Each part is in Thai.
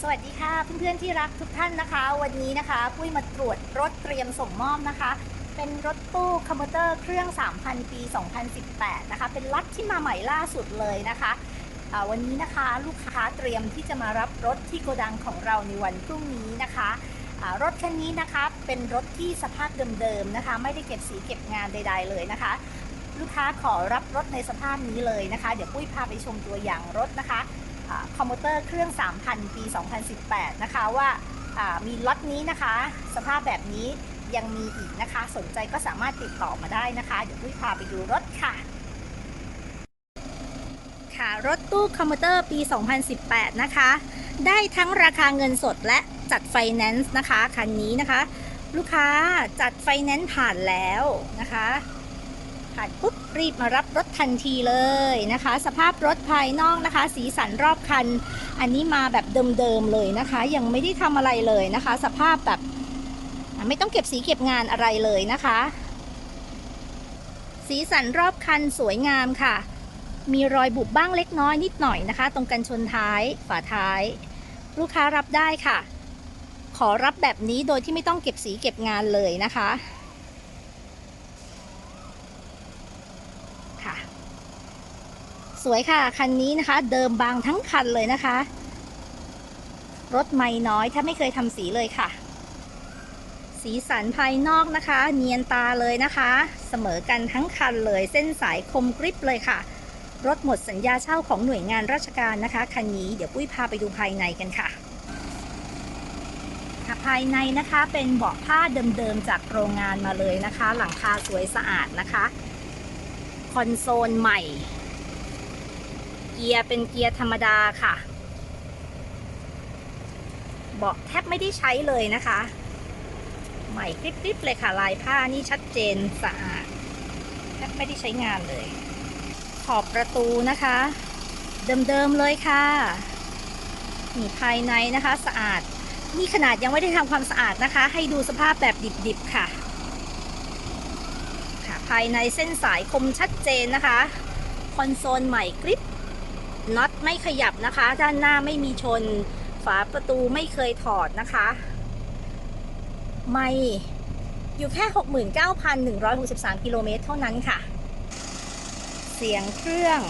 สวัสดีค่ะเพื่อนๆที่รักทุกท่านนะคะ วันนี้นะคะปุ้ยมาตรวจรถเตรียมส่งมอบนะคะ เป็นรถตู้คอมพิวเตอร์เครื่อง 3,000 ปี 2018 นะคะ เป็นล็อตที่มาใหม่ล่าสุดเลยนะคะวันนี้นะคะลูกค้าเตรียมที่จะมารับรถที่โกดังของเราในวันพรุ่งนี้นะคะรถคันนี้นะคะเป็นรถที่สภาพเดิมๆนะคะ ไม่ได้เก็บสีเก็บงานใด ๆ เลยนะคะ ลูกค้าขอรับรถในสภาพนี้เลยนะคะ เดี๋ยวปุ้ยพาไปชมตัวอย่างรถนะคะ คอมพิวเตอร์เครื่อง 3,000 ปี 2018 นะคะว่ามีล็อตนี้นะคะ สภาพแบบนี้ยังมีอีกนะคะ สนใจก็สามารถติดต่อมาได้นะคะ เดี๋ยวปุ้ยพาไปดูรถค่ะ ค่ะ รถตู้คอมพิวเตอร์ปี 2018 นะคะ ได้ทั้งราคาเงินสดและจัดไฟแนนซ์นะคะ คันนี้นะคะ ลูกค้าจัดไฟแนนซ์ผ่านแล้วนะคะ ผ่านปุ๊บรีบมารับรถทันทีเลยนะคะ สภาพรถภายนอกนะคะ สีสันรอบคัน อันนี้มาแบบเดิมๆเลยนะคะ ยังไม่ได้ทำอะไรเลยนะคะ สภาพแบบไม่ต้องเก็บสีเก็บงานอะไรเลยนะคะ สีสันรอบคันสวยงามค่ะ มีรอยบุบบ้างเล็กน้อยนิดหน่อยนะคะ ตรงกันชนท้ายฝาท้าย ลูกค้ารับได้ค่ะ ขอรับแบบนี้โดยที่ไม่ต้องเก็บสีเก็บงานเลยนะคะ สวยค่ะ คันนี้นะคะ เดิมบางทั้งคันเลยนะคะ รถไม่น้อยถ้าไม่เคยทำสีเลยค่ะ สีสันภายนอกนะคะ เนียนตาเลยนะคะ เสมอกันทั้งคันเลย เส้นสายคมกริบเลยค่ะ รถหมดสัญญาเช่าของหน่วยงานราชการนะคะ คันนี้เดี๋ยวปุ้ยพาไปดูภายในกันค่ะค่ะภายในนะคะเป็นเบาะผ้าเดิมๆจากโรงงานมาเลยนะคะ หลังคาสวยสะอาดนะคะ คอนโซลใหม่ เกียร์เป็นเกียร์ธรรมดาค่ะเบาะแทบไม่ได้ใช้เลยนะคะ ใหม่กริบๆเลยค่ะ ลายผ้านี่ชัดเจนสะอาดแทบไม่ได้ใช้งานเลย ขอบประตูนะคะ เดิมๆเลยค่ะนี่ภายในนะคะสะอาดนี่ขนาดยังไม่ได้ทำความสะอาดนะคะ ให้ดูสภาพแบบดิบๆค่ะ ค่ะ ภายในเส้นสายคมชัดเจนนะคะ คอนโซลใหม่กริป น็อตไม่ขยับนะคะ ด้านหน้าไม่มีชน ฝาประตูไม่เคยถอดนะคะ ไม่อยู่แค่ 69,163 กิโลเมตรเท่านั้นค่ะ เสียงเครื่อง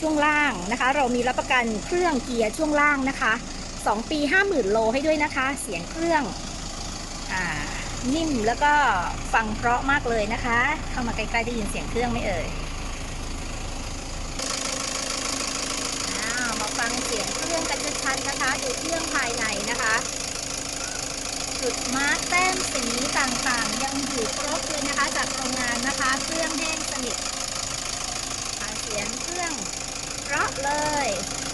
ช่วงล่างนะคะ เรามีรับประกันเครื่องเกียร์ช่วงล่างนะคะ 2 ปี 50,000 โลให้ด้วยนะคะ เสียงเครื่องอ่านิ่มแล้วก็ฟังเพราะมากเลยนะคะ เข้ามาใกล้ๆได้ยินเสียงเครื่องไม่เอ่ยอ้าวมาฟังเสียงเคานนะคะดูเครื่องภายในนะคะ จุดมาร์กแต้มสีต่างๆ ยังอยู่ครบเลยนะคะ จากโรงงานนะคะ เครื่องแห้งสนิทอาเสียงเครื่องเพราะเลย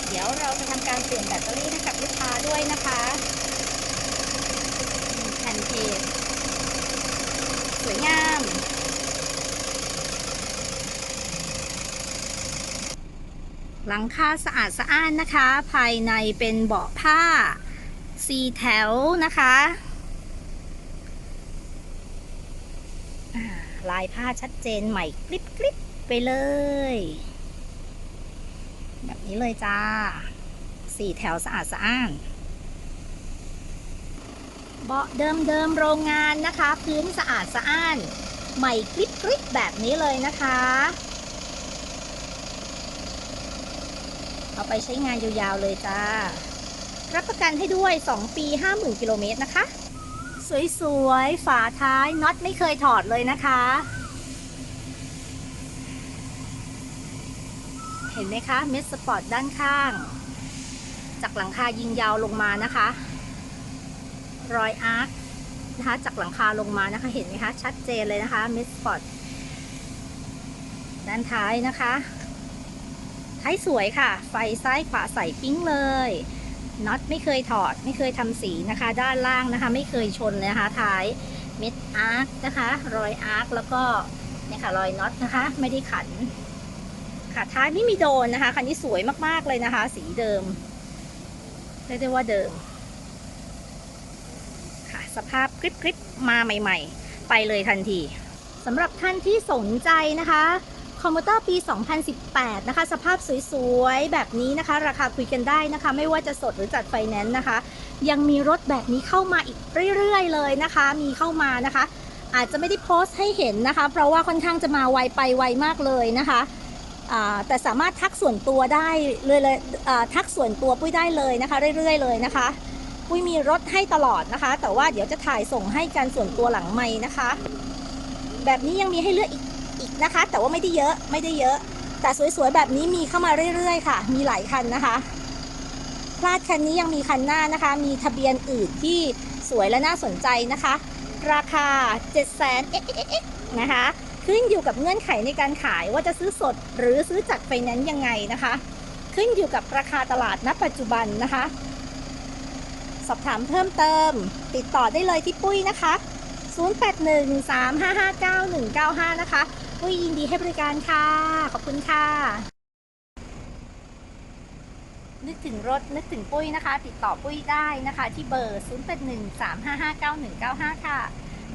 เดี๋ยวเราจะทำการเปลี่ยนแบตเตอรี่ให้กับลูกค้าด้วยนะคะมีแผ่นเพจสวยงาม หลังคาสะอาดสะอ้านนะคะ ภายในเป็นเบาะผ้าสีแถวนะคะลายผ้าชัดเจนใหม่กริบกริบไปเลย แบบนี้เลยจ้าสี่แถวสะอาดสะอ้านเบาะเดิมเดิมๆโรงงานนะคะ พื้นสะอาดสะอ้าน ใหม่กริบกริบแบบนี้เลยนะคะ เอาไปใช้งานยาวๆเลยจ้า รับประกันให้ด้วย 2 ปี 50,000กิโลเมตรนะคะ สวยๆ ฝาท้ายน็อตไม่เคยถอดเลยนะคะ เห็นไหมคะ เม็ดสปอร์ตด้านข้าง จากหลังคายิงยาวลงมานะคะ รอยอาร์คนะคะจากหลังคาลงมานะคะ เห็นไหมคะ ชัดเจนเลยนะคะ เม็ดสปอร์ตด้านท้ายนะคะ ท้ายสวยค่ะ ไฟซ้ายขวาใส่ปิ้งเลยน็อตไม่เคยถอดไม่เคยทำสีนะคะ ด้านล่างนะคะ ไม่เคยชนเลยนะคะท้ายเม็ดอาร์คนะคะ รอยอาร์คแล้วก็เนี่ยค่ะรอยน็อตนะคะ ไม่ได้ขัน ค่ะท้ายไม่มีโดนนะคะคันนี้สวยมากๆเลยนะคะ สีเดิมเรียกได้ว่าเดิม ค่ะ สภาพกริบๆมาใหม่ ๆ ไปเลยทันทีสำหรับท่านที่สนใจนะคะ คอมพิวเตอร์ปี 2018 นะคะ สภาพสวยๆ แบบนี้นะคะ ราคาคุยกันได้นะคะ ไม่ว่าจะสดหรือจัดไฟแนนซ์นะคะ ยังมีรถแบบนี้เข้ามาอีกเรื่อยๆ เลยนะคะ มีเข้ามานะคะ อาจจะไม่ได้โพสต์ให้เห็นนะคะ เพราะว่าค่อนข้างจะมาไวไปไวมากเลยนะคะแต่สามารถทักส่วนตัวได้เลยเลยทักส่วนตัวปุ้ยได้เลยนะคะ เรื่อยๆ เลยนะคะปุ้ยมีรถให้ตลอดนะคะ แต่ว่าเดี๋ยวจะถ่ายส่งให้กันส่วนตัวหลังไม่นะคะ แบบนี้ยังมีให้เลือกอีก อีกนะคะ แต่ว่าไม่ได้เยอะไม่ได้เยอะ แต่สวยๆแบบนี้มีเข้ามาเรื่อยๆค่ะ มีหลายคันนะคะ พลาดคันนี้ยังมีคันหน้านะคะ มีทะเบียนอื่นที่สวยและน่าสนใจนะคะ ราคา 7 0 0 0 0 0 x นะคะขึ้นอยู่กับเงื่อนไขในการขายว่าจะซื้อสดหรือซื้อจัดไฟแนนซ์ยังไงนะคะ ขึ้นอยู่กับราคาตลาดณปัจจุบันนะคะ สอบถามเพิ่มเติม ติดต่อได้เลยที่ปุ้ยนะคะ 0813559195 นะคะ ปุ้ยยินดีให้บริการค่ะ ขอบคุณค่ะ นึกถึงรถนึกถึงปุ้ยนะคะ ติดต่อปุ้ยได้นะคะ ที่เบอร์ 0813559195 ค่ะ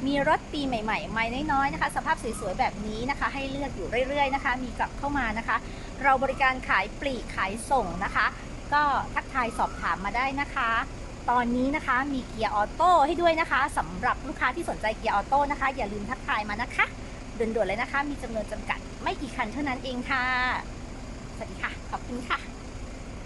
มีรถปีใหม่ๆไม่น้อยๆนะคะ สภาพสวยๆแบบนี้นะคะ ให้เลือกอยู่เรื่อยๆนะคะ มีกลับเข้ามานะคะ เราบริการขายปลีกขายส่งนะคะ ก็ทักทายสอบถามมาได้นะคะตอนนี้นะคะมีเกียร์ออโต้ให้ด้วยนะคะสำหรับลูกค้าที่สนใจเกียร์ออโต้นะคะ อย่าลืมทักทายมานะคะ ด่วนๆเลยนะคะ มีจำนวนจำกัดไม่กี่คันเท่านั้นเองค่ะ สวัสดีค่ะ ขอบคุณค่ะ